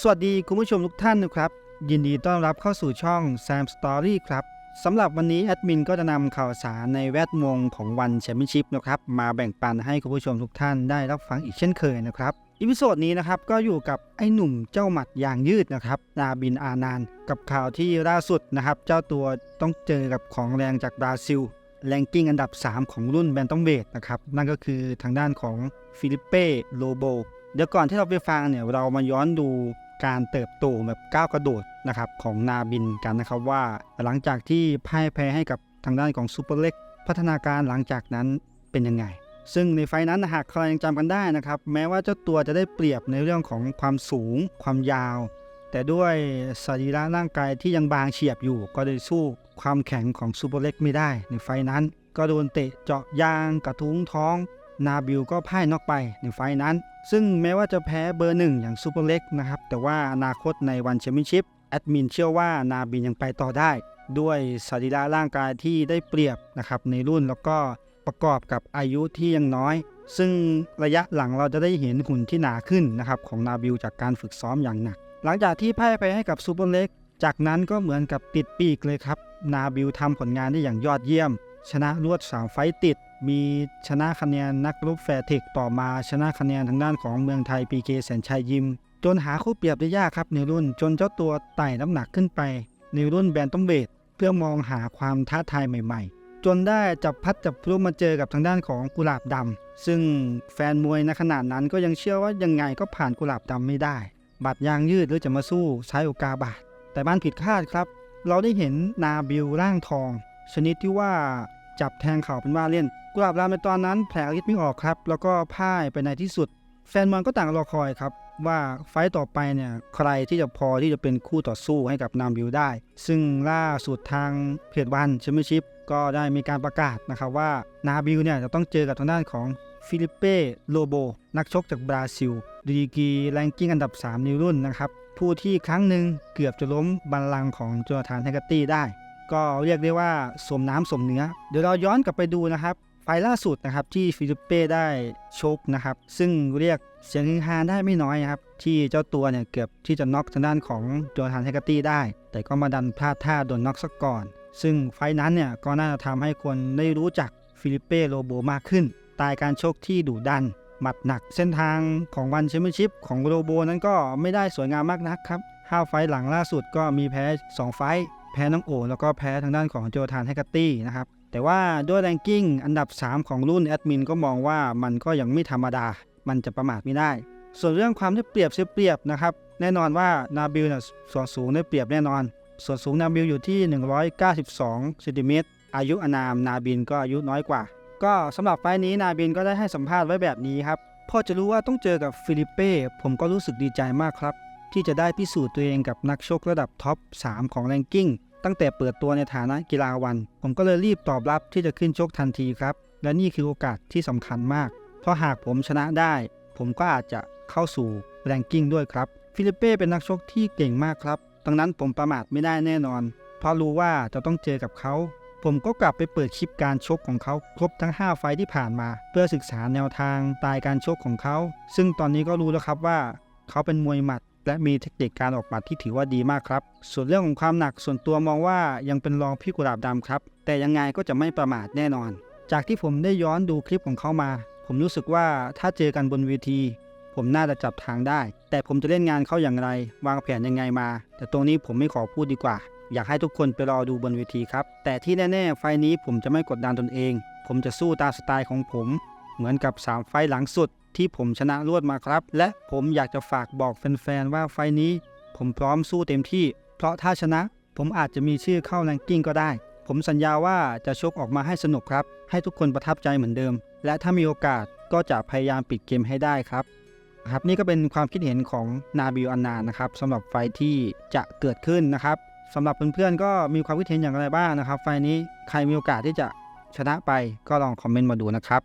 สวัสดีคุณผู้ชมทุกท่านนะครับ ยินดีต้อนรับเข้าสู่ช่อง Sam Story ครับสำหรับวันนี้แอดมินก็จะนำข่าวสารในแวดวงของวันแชมเปี้ยนชิพนะครับมาแบ่งปันให้คุณผู้ชมทุกท่านได้รับฟังอีกเช่นเคยนะครับอีพิโซดนี้นะครับก็อยู่กับไอ้หนุ่มเจ้าหมัดยางยืดนะครับนาบินอานาน กับข่าวที่ล่าสุดนะครับ เจ้าตัวต้องเจอกับของแรงจากบราซิล แรงกิ้งอันดับ 3 ของรุ่นแบนตัมเวทนะครับ นั่นก็คือทางด้านของฟิลิปเป้โลโบเดี๋ยวก่อนที่เราไปฟังเนี่ยเรามาย้อนดูการเติบโตแบบก้าวกระโดดนะครับของนาบินกันนะครับว่าหลังจากที่พ่ายแพ้ให้กับทางด้านของซูเปอร์เล็กพัฒนาการหลังจากนั้นเป็นยังไง ซึ่งในไฟนั้นหากใครยังจำกันได้นะครับ แม้ว่าเจ้าตัวจะได้เปรียบในเรื่องของความสูง ความยาว แต่ด้วยสรีระร่างกายที่ยังบางเฉียบอยู่ ก็ได้สู้ความแข็งของซูเปอร์เล็กไม่ได้ในไฟล์นั้น ก็โดนเตะเจาะยางกระทุ้งท้อง นาบิลก็พ่ายนอกไปในไฟล์นั้น ซึ่งแม้ว่าจะแพ้เบอร์หนึ่งอย่างซูเปอร์เล็กนะครับ แต่ว่าอนาคตในวันแชมเปี้ยนชิพแอดมินเชื่อว่านาบินยังไปต่อได้ ด้วยสรีระร่างกายที่ได้เปรียบนะครับในรุ่นแล้วก็ประกอบกับอายุที่ยังน้อย ซึ่งระยะหลังเราจะได้เห็นหุ่นที่หนาขึ้นนะครับของนาบิลจากการฝึกซ้อมอย่างหนัก หลังจากที่พ่ายไปให้กับซูเปอร์เล็ก จากนั้นก็เหมือนกับติดปีกเลยครับ นาบิลทำผลงานได้อย่างยอดเยี่ยม ชนะรวด 3 ไฟต์ติด มีชนะคะแนนนักรบแฟร์เทคต่อมาชนะคะแนนทางด้านของเมืองไทยปีเคแสนชัยยิม จนหาคู่เปรียบได้ยากครับในรุ่นจนเจ้าตัวไต่น้ำหนักขึ้นไป ในรุ่นแบนตัมเวทเพื่อมองหาความท้าทายใหม่ๆ จนได้จับพัดจับพลุมาเจอกับทางด้านของกุหลาบดำซึ่งแฟนมวยในขนาดนั้นก็ยังเชื่อว่ายังไงก็ผ่านกุหลาบดำไม่ได้ บัดยางยืดหรือจะมาสู้ใช้โอกาบาทแต่บ้านผิดคาดครับ เราได้เห็นนาบิลร่างทอง ชนิดที่ว่าจับแทงเข่าเป็นว่าเล่นกุหลาบรามในตอนนั้นแผลลิดไม่ออกครับ แล้วก็พ่ายไปในที่สุด แฟนบอลก็ต่างรอคอยครับ ว่าไฟต์ต่อไปเนี่ยใครที่จะพอที่จะเป็นคู่ต่อสู้ให้กับนามบิลได้ ซึ่งล่าสุดทางเพจวันแชมเปี้ยนชิพ ก็ได้มีการประกาศนะครับว่านาบิลเนี่ยจะต้องเจอกับทางด้านของฟิลิปเป้โลโบ นักชกจากบราซิล ดีกีแรงกิ้งอันดับ 3 ในรุ่นนะครับ ผู้ที่ครั้งหนึ่งเกือบจะล้มบัลลังก์ของโจนาธานแฮกเกอร์ตี้ได้ ก็เรียกได้ว่าสมน้ำสมเนื้อ เดี๋ยวเราย้อนกลับไปดูนะครับ ไฟล่าสุดนะครับที่ฟิลิปเป้ได้ชกนะครับ ซึ่งเรียกเสียงฮือฮาได้ไม่น้อยนะครับ ที่เจ้าตัวเนี่ยเกือบที่จะน็อกทางด้านของโจนาธานแฮกเกอร์ตี้ได้ แต่ก็มาดันพลาดท่าโดนน็อกซะก่อน ซึ่งไฟนั้นเนี่ยก็น่าจะทำให้คนได้รู้จักฟิลิปเป้โลโบมากขึ้น ตายการชกที่ดุดัน หมัดหนักเส้นทางของวันแชมเปี้ยนชิพของโรโบนั้นก็ไม่ได้สวยงามมากนักครับห้าไฟหลังล่าสุดก็มีแพ้ 2 ไฟแพ้น้องโอ แล้วก็แพ้ทางด้านของโจทานแฮกเกตี้นะครับแต่ว่าด้วยแรงกิ้งอันดับ 3 ของรุ่นแอดมินก็มองว่ามันก็ยังไม่ธรรมดา มันจะประมาทไม่ได้ ส่วนเรื่องความได้เปรียบเสียเปรียบนะครับแน่นอนว่านาบิลเนี่ยส่วนสูงได้เปรียบแน่นอน ส่วนสูงนาบิลอยู่ที่ 192เซนติเมตรอายุอนามนาบินก็อายุน้อยกว่า ก็สำหรับไฟล์นี้นาบินก็ได้ให้สัมภาษณ์ไว้แบบนี้ครับพอจะรู้ว่าต้องเจอกับฟิลิปเป้ผมก็รู้สึกดีใจมากครับ ที่จะได้พิสูจน์ตัวเองกับนักชกระดับท็อป 3 ของแรงกิ้งตั้งแต่เปิดตัวในฐานะกีฬาวัน ผมก็เลยรีบตอบรับที่จะขึ้นชกทันทีครับ และนี่คือโอกาสที่สำคัญมาก เพราะหากผมชนะได้ ผมก็อาจจะเข้าสู่แรงกิ้งด้วยครับ ฟิลิปเป้เป็นนักชกที่เก่งมากครับ ดังนั้นผมประมาทไม่ได้แน่นอน เพราะรู้ว่าจะต้องเจอกับเขา ผมก็กลับไปเปิดคลิปการชกของเขาครบทั้ง 5 ไฟที่ผ่านมา เพื่อศึกษาแนวทางตายการชกของเขา ซึ่งตอนนี้ก็รู้แล้วครับว่า เขาเป็นมวยหมัด และมีเทคนิคการออกหมัดที่ถือว่าดีมากครับ ส่วนเรื่องของความหนักส่วนตัวมองว่ายังเป็นรองพี่กุหลาบดำครับ แต่ยังไงก็จะไม่ประมาทแน่นอน จากที่ผมได้ย้อนดูคลิปของเขามา ผมรู้สึกว่าถ้าเจอกันบนเวที ผมน่าจะจับทางได้ แต่ผมจะเล่นงานเขาอย่างไร วางแผนยังไงมา แต่ตรงนี้ผมไม่ขอพูดดีกว่า อยากให้ทุกคนไปรอดูบนเวทีครับ แต่ที่แน่ๆ ไฟนี้ผมจะไม่กดดันตนเอง ผมจะสู้ตามสไตล์ของผม เหมือนกับ 3 ไฟหลังสุดที่ผมชนะรวดมาครับ และผมอยากจะฝากบอกแฟนๆว่าไฟนี้ ผมพร้อมสู้เต็มที่ เพราะถ้าชนะ ผมอาจจะมีชื่อเข้าแรงกิ้งก็ได้ ผมสัญญาว่าจะชกออกมาให้สนุกครับ ให้ทุกคนประทับใจเหมือนเดิม และถ้ามีโอกาสก็จะพยายามปิดเกมให้ได้ครับ ครับนี่ก็เป็นความคิดเห็นของนาบิลอันนานะครับสำหรับไฟที่จะเกิดขึ้นนะครับสำหรับเพื่อนๆก็มีความคิดเห็นอย่างไรบ้างนะครับ ไฟนี้ใครมีโอกาสที่จะชนะไปก็ลองคอมเมนต์มาดูนะครับ